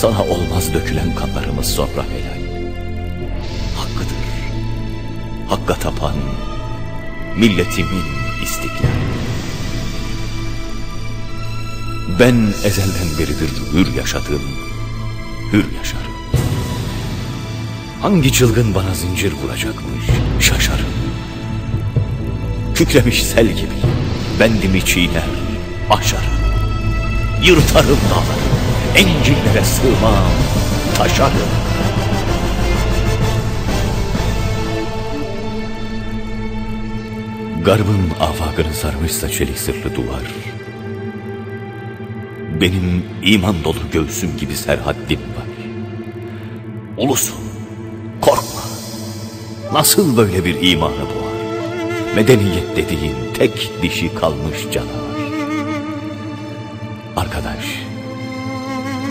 Sana olmaz dökülen kanlarımız sonra helal. Hakkıdır, hakka tapan milletimin istiklal. Ben ezelden beridir hür yaşadım, hür yaşarım. Hangi çılgın bana zincir vuracakmış şaşarım. Kükremiş sel gibi bendimi çiğner, aşarım. Yırtarım dağları, encillere sığmam, taşarım. Garbın afakını sarmışsa çelik sırlı duvar. Benim iman dolu göğsüm gibi serhaddim var. Ulusun, korkma. Nasıl böyle bir imanı boğar? Medeniyet dediğin tek dişi kalmış canavar.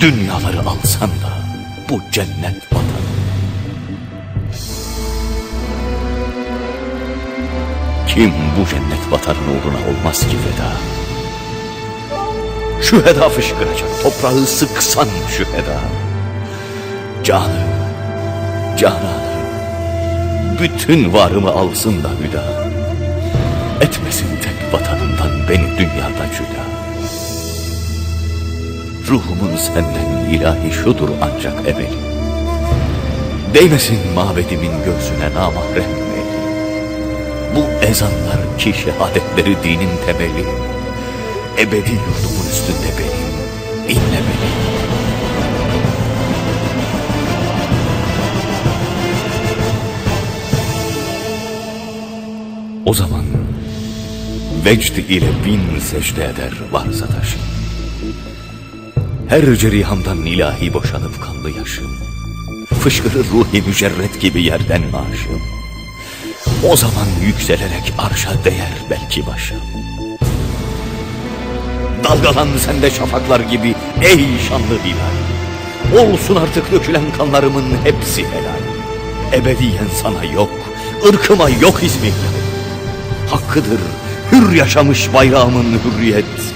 dünyaları alsan da bu cennet vatanı. Kim bu cennet vatanın uğruna olmaz ki feda? Şüheda fışkıracak, toprağı sıksan şüheda. Canım, cananım, bütün varımı alsın da hüda. Etmesin tek vatanından beni dünyada cüda. Ruhumun senden ilahi şudur ancak emeli. Değmesin mabedimin göğsüne namahrem meli. Bu ezanlar ki şehadetleri dinin temeli. Ebedi yurdumun üstünde benim inlemeli. O zaman vecd ile bin secde eder varsa taşım. Her cerihamdan ilahi boşanıp kanlı yaşım. Fışkırır ruhi mücerret gibi yerden maaşım. O zaman yükselerek arşa değer belki başım. Dalgalan sende şafaklar gibi ey şanlı hilal. Olsun artık dökülen kanlarımın hepsi helal. Ebediyen sana yok, ırkıma yok izmi. Hakkıdır hür yaşamış bayrağımın hürriyet.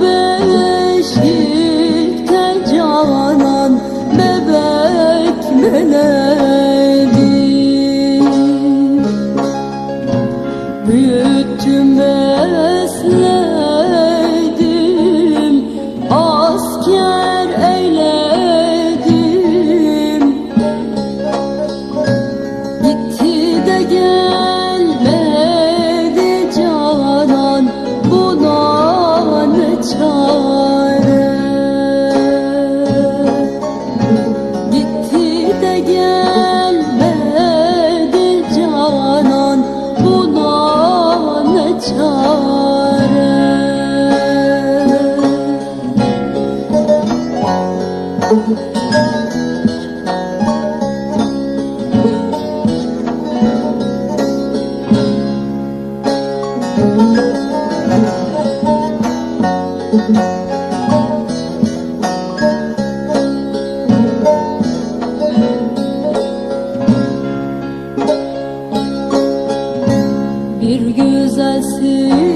beşikte canan bebek meledi Büyüttüm besledim asker bir güzelsin.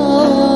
Oh.